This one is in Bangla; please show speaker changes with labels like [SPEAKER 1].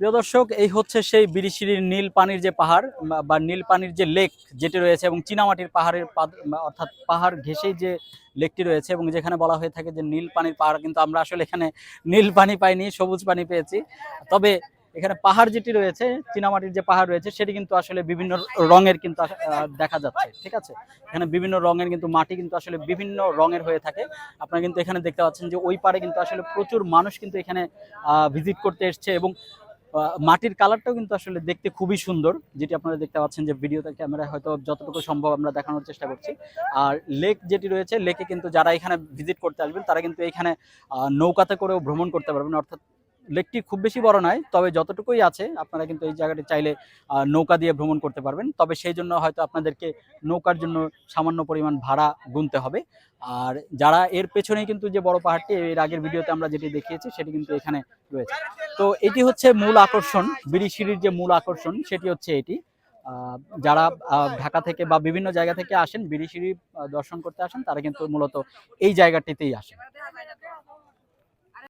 [SPEAKER 1] প্রিয় দর্শক, এই হচ্ছে সেই বিরিশিরির নীল পানির যে পাহাড়, বা- নীল পানির যে লেক যেটি রয়েছে এবং চীনামাটির পাহাড়ের অর্থাৎ পাহাড় ঘেঁষেই যে লেকটি রয়েছে এবং যেখানে বলা হয়ে থাকে যে নীল পানির পাহাড়, কিন্তু আমরা আসলে এখানে নীল পানি পাইনি, সবুজ পানি পেয়েছি। তবে এখানে পাহাড় যেটি রয়েছে, চীনামাটির যে পাহাড় রয়েছে, সেটি কিন্তু আসলে বিভিন্ন রঙের কিন্তু দেখা যাচ্ছে, ঠিক আছে? এখানে বিভিন্ন রঙের কিন্তু মাটি কিন্তু আসলে বিভিন্ন রঙের হয়ে থাকে। আপনারা কিন্তু এখানে দেখতে পাচ্ছেন যে ওই পারে কিন্তু আসলে প্রচুর মানুষ কিন্তু এখানে ভিজিট করতে এসছে এবং মাটির কালারটাও কিন্তু আসলে দেখতে খুবই সুন্দর। যেটি আপনারা দেখতে পাচ্ছেন যে ভিডিওতে ক্যামেরায় হয়তো যতটুকু সম্ভব আমরা দেখানোর চেষ্টা করছি। আর লেক যেটি রয়েছে লেকে কিন্তু যারা এখানে ভিজিট করতে আসবেন, তারা কিন্তু এখানে নৌকাতে করেও ভ্রমণ করতে পারবেন। অর্থাৎ লেকটি খুব বেশি বড় নয়, তবে যতটুকুই আছে আপনারা কিন্তু এই জায়গাটি চাইলে নৌকা দিয়ে ভ্রমণ করতে পারবেন। তবে সেই জন্য হয়তো আপনাদেরকে নৌকার জন্য সামান্য পরিমাণ ভাড়া গুনতে হবে। আর যারা এর পেছনেই কিন্তু যে বড় পাহাড়টি, এর আগের ভিডিওতে আমরা যেটি দেখিয়েছি, সেটি কিন্তু এখানে রয়েছে। তো এটি হচ্ছে মূল আকর্ষণ বিড়িশিরির যে মূল আকর্ষণ, সেটি হচ্ছে এটি। যারা ঢাকা থেকে বা বিভিন্ন জায়গা থেকে আসেন বিড়িশিরি দর্শন করতে আসেন, তারা কিন্তু মূলত এই জায়গাটিতেই আসেন।